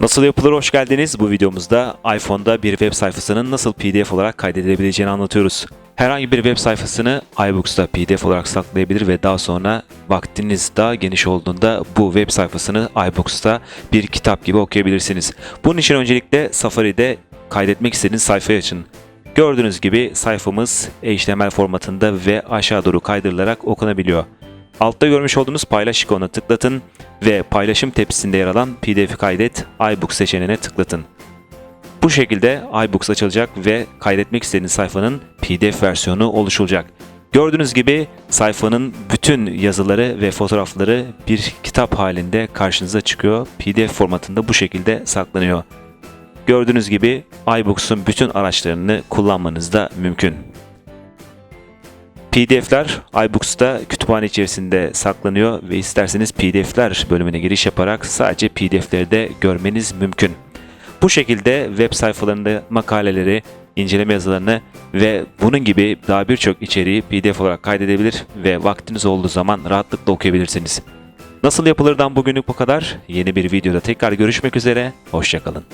Nasıl yapılır hoş geldiniz. Bu videomuzda iPhone'da bir web sayfasının nasıl PDF olarak kaydedilebileceğini anlatıyoruz. Herhangi bir web sayfasını iBooks'ta PDF olarak saklayabilir ve daha sonra vaktiniz daha geniş olduğunda bu web sayfasını iBooks'ta bir kitap gibi okuyabilirsiniz. Bunun için öncelikle Safari'de kaydetmek istediğiniz sayfayı açın. Gördüğünüz gibi sayfamız HTML formatında ve aşağı doğru kaydırılarak okunabiliyor. Altta görmüş olduğunuz paylaş ikonuna tıklatın ve paylaşım tepsisinde yer alan PDF kaydet iBooks seçeneğine tıklatın. Bu şekilde iBooks açılacak ve kaydetmek istediğiniz sayfanın PDF versiyonu oluşulacak. Gördüğünüz gibi sayfanın bütün yazıları ve fotoğrafları bir kitap halinde karşınıza çıkıyor. PDF formatında bu şekilde saklanıyor. Gördüğünüz gibi iBooks'un bütün araçlarını kullanmanız da mümkün. PDF'ler iBooks'ta kütüphane içerisinde saklanıyor ve isterseniz PDF'ler bölümüne giriş yaparak sadece PDF'leri de görmeniz mümkün. Bu şekilde web sayfalarında makaleleri, inceleme yazılarını ve bunun gibi daha birçok içeriği PDF olarak kaydedebilir ve vaktiniz olduğu zaman rahatlıkla okuyabilirsiniz. Nasıl yapılırdan bugünlük bu kadar. Yeni bir videoda tekrar görüşmek üzere. Hoşçakalın.